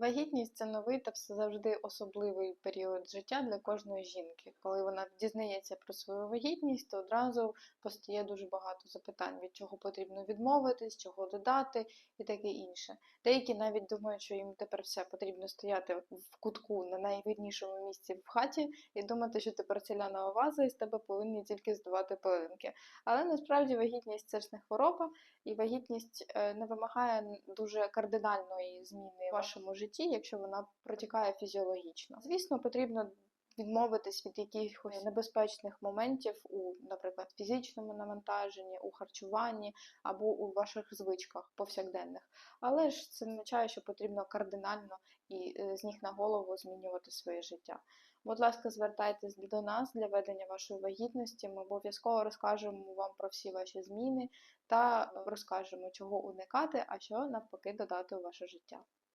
Вагітність це новий та завжди особливий період життя для кожної жінки. Коли вона дізнається про свою вагітність, то одразу постає дуже багато запитань, від чого потрібно відмовитись, чого додати і таке інше. Деякі навіть думають, що їм тепер все потрібно стояти в кутку на найвірнішому місці в хаті і думати, що ти порцелянова ваза, і з тебе повинні тільки здавати пилинки. Але насправді вагітність це ж не хвороба, і вагітність е, не вимагає дуже кардинальної зміни в вашому житті, якщо вона протікає фізіологічно. Звісно, потрібно відмовитись від якихось небезпечних моментів у, наприклад, фізичному навантаженні, у харчуванні або у ваших звичках повсякденних. Але ж це означає, що потрібно кардинально і е, з ніг на голову змінювати своє життя. Будь ласка, звертайтесь до нас для ведення вашої вагітності. Ми обов'язково розкажемо вам про всі ваші зміни та розкажемо, чого уникати, а що навпаки додати у ваше життя.